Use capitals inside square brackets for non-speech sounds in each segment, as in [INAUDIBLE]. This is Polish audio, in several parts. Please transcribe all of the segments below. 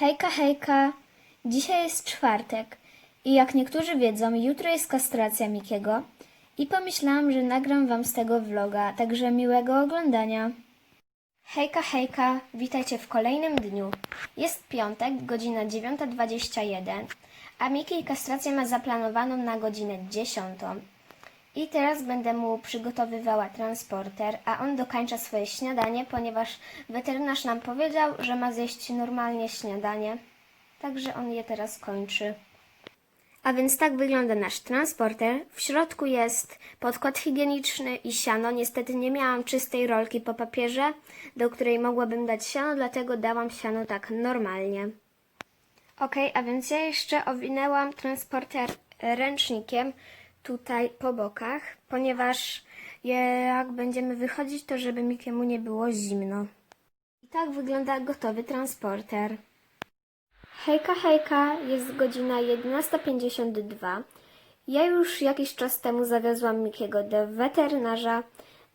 Hejka, hejka. Dzisiaj jest czwartek i jak niektórzy wiedzą, jutro jest kastracja Mikiego i pomyślałam, że nagram wam z tego vloga, także miłego oglądania. Hejka, hejka, witajcie w kolejnym dniu. Jest piątek, godzina 9.21, a Miki kastrację ma zaplanowaną na godzinę 10. I teraz będę mu przygotowywała transporter, a on dokańcza swoje śniadanie, ponieważ weterynarz nam powiedział, że ma zjeść normalnie śniadanie. Także on je teraz kończy. A więc tak wygląda nasz transporter. W środku jest podkład higieniczny i siano. Niestety nie miałam czystej rolki po papierze, do której mogłabym dać siano, dlatego dałam siano tak normalnie. Ok, a więc ja jeszcze owinęłam transporter ręcznikiem tutaj po bokach, ponieważ jak będziemy wychodzić, to żeby Mikiemu nie było zimno. I tak wygląda gotowy transporter. Hejka, hejka, jest godzina 11.52. Ja już jakiś czas temu zawiozłam Mikiego do weterynarza.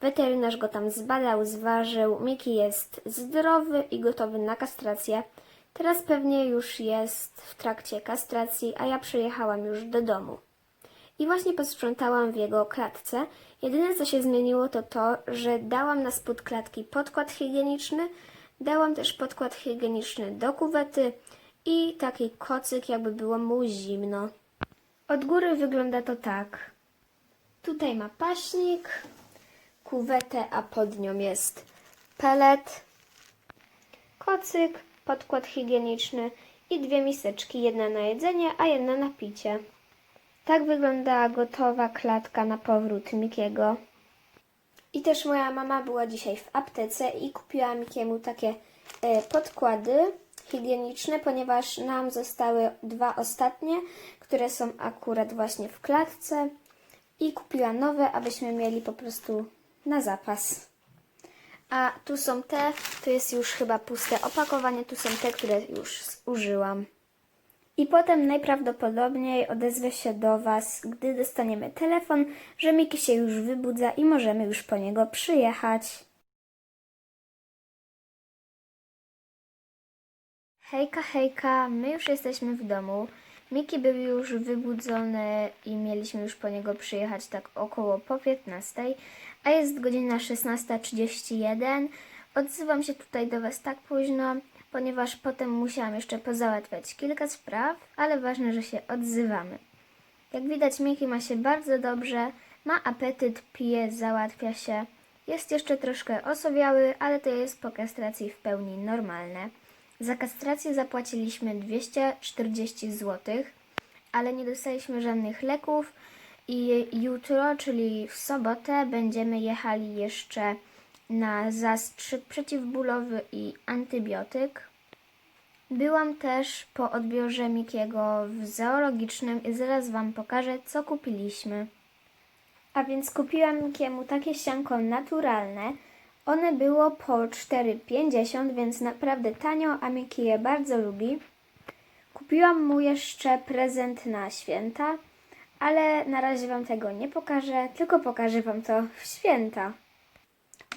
Weterynarz go tam zbadał, zważył. Miki jest zdrowy i gotowy na kastrację. Teraz pewnie już jest w trakcie kastracji, a ja przyjechałam już do domu. I właśnie posprzątałam w jego klatce. Jedyne co się zmieniło to to, że dałam na spód klatki podkład higieniczny, dałam też podkład higieniczny do kuwety i taki kocyk, jakby było mu zimno. Od góry wygląda to tak. Tutaj ma paśnik, kuwetę, a pod nią jest pelet, kocyk, podkład higieniczny i dwie miseczki, jedna na jedzenie, a jedna na picie. Tak wygląda gotowa klatka na powrót Mikiego. I też moja mama była dzisiaj w aptece i kupiła Mikiemu takie e, podkłady higieniczne, ponieważ nam zostały dwa ostatnie, które są akurat właśnie w klatce i kupiła nowe, abyśmy mieli po prostu na zapas. A tu są te, to jest już chyba puste opakowanie, tu są te, które już użyłam. I potem najprawdopodobniej odezwę się do Was, gdy dostaniemy telefon, że Miki się już wybudza i możemy już po niego przyjechać. Hejka, hejka, my już jesteśmy w domu. Miki był już wybudzony i mieliśmy już po niego przyjechać tak około po 15, a jest godzina 16.31. Odzywam się tutaj do Was tak późno, ponieważ potem musiałam jeszcze pozałatwiać kilka spraw, ale ważne, że się odzywamy. Jak widać, Miki ma się bardzo dobrze, ma apetyt, pije, załatwia się. Jest jeszcze troszkę osobiały, ale to jest po kastracji w pełni normalne. Za kastrację zapłaciliśmy 240 zł, ale nie dostaliśmy żadnych leków i jutro, czyli w sobotę, będziemy jechali jeszcze na zastrzyk przeciwbólowy i antybiotyk. Byłam też po odbiorze Mikiego w zoologicznym i zaraz Wam pokażę, co kupiliśmy. A więc kupiłam Mikiemu takie sianko naturalne. One było po 4,50, więc naprawdę tanio, a Miki je bardzo lubi. Kupiłam mu jeszcze prezent na święta, ale na razie Wam tego nie pokażę, tylko pokażę Wam to w święta.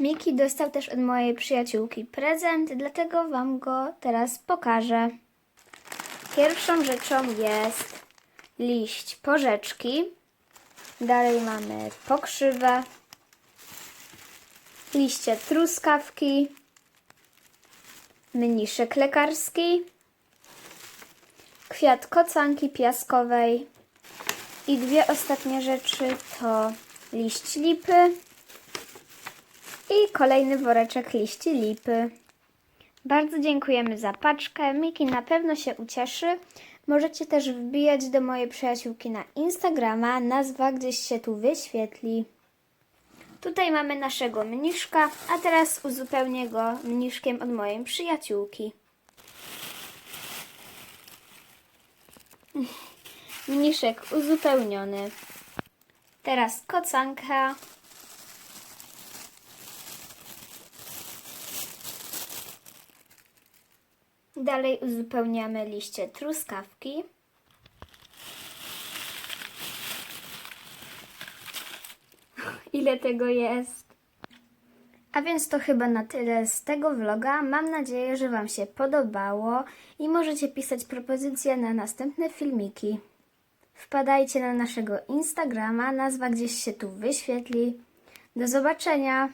Miki dostał też od mojej przyjaciółki prezent, dlatego Wam go teraz pokażę. Pierwszą rzeczą jest liść porzeczki. Dalej mamy pokrzywę, liście truskawki, mniszek lekarski, kwiat kocanki piaskowej i dwie ostatnie rzeczy to liść lipy i kolejny woreczek liści lipy. Bardzo dziękujemy za paczkę. Miki na pewno się ucieszy. Możecie też wbijać do mojej przyjaciółki na Instagrama. Nazwa gdzieś się tu wyświetli. Tutaj mamy naszego mniszka, a teraz uzupełnię go mniszkiem od mojej przyjaciółki. Mniszek uzupełniony. Teraz kocanka. Dalej uzupełniamy liście truskawki. [LAUGHS] Ile tego jest? A więc to chyba na tyle z tego vloga. Mam nadzieję, że Wam się podobało i możecie pisać propozycje na następne filmiki. Wpadajcie na naszego Instagrama, nazwa gdzieś się tu wyświetli. Do zobaczenia!